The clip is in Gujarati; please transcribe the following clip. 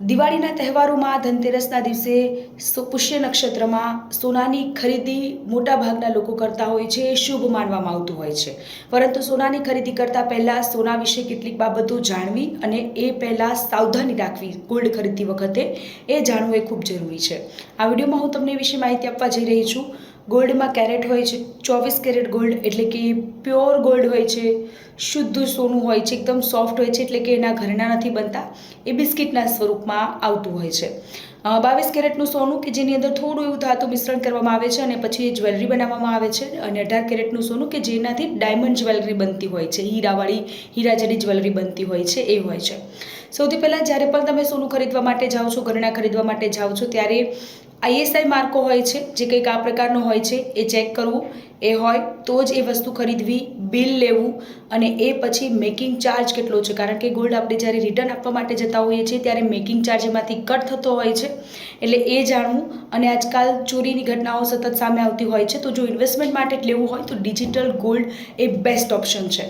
દિવાળીના તહેવારોમાં ધનતેરસના દિવસે પુષ્ય નક્ષત્રમાં સોનાની ખરીદી મોટાભાગના લોકો કરતા હોય છે, શુભ માનવામાં આવતું હોય છે. પરંતુ સોનાની ખરીદી કરતાં પહેલાં સોના વિશે કેટલીક બાબતો જાણવી અને એ પહેલાં સાવધાની રાખવી ગોલ્ડ ખરીદતી વખતે એ જાણવું એ ખૂબ જરૂરી છે. આ વિડીયોમાં હું તમને વિશે માહિતી આપવા જઈ રહી છું. ગોલ્ડમાં કેરેટ હોય છે, ચોવીસ કેરેટ ગોલ્ડ એટલે કે પ્યોર ગોલ્ડ હોય છે, શુદ્ધ સોનું હોય છે, એકદમ સોફ્ટ હોય છે, એટલે કે એના ઘરેણા નથી બનતા, એ બિસ્કિટના સ્વરૂપમાં આવતું હોય છે. બાવીસ કેરેટનું સોનું કે જેની અંદર થોડું એવું ધાતુ મિશ્રણ કરવામાં આવે છે અને પછી એ જ્વેલરી બનાવવામાં આવે છે અને અઢાર કેરેટનું સોનું કે જેનાથી ડાયમંડ જ્વેલરી બનતી હોય છે, હીરાવાળી હીરા જેવી જ્વેલરી બનતી હોય છે, એ હોય છે. સૌથી પહેલાં જ્યારે પણ તમે સોનું ખરીદવા માટે જાઓ છો, ઘરેણા ખરીદવા માટે જાઓ છો, ત્યારે આઈએસઆઈ માર્કો હોય છે, જે કંઈક આ પ્રકારનો હોય છે, એ ચેક કરવું, એ હોય તો જ એ વસ્તુ ખરીદવી, બિલ લેવું અને એ પછી મેકિંગ ચાર્જ કેટલો છે. કારણ કે ગોલ્ડ આપણે જ્યારે રિટર્ન આપવા માટે જતા હોઈએ છીએ, ત્યારે મેકિંગ ચાર્જ એમાંથી કટ થતો હોય છે. એટલે એ જાણવું અને આજકાલ ચોરીની ઘટનાઓ સતત સામે આવતી હોય છે, તો જો ઇન્વેસ્ટમેન્ટ માટે લેવું હોય તો ડિજિટલ ગોલ્ડ એ બેસ્ટ ઓપ્શન છે.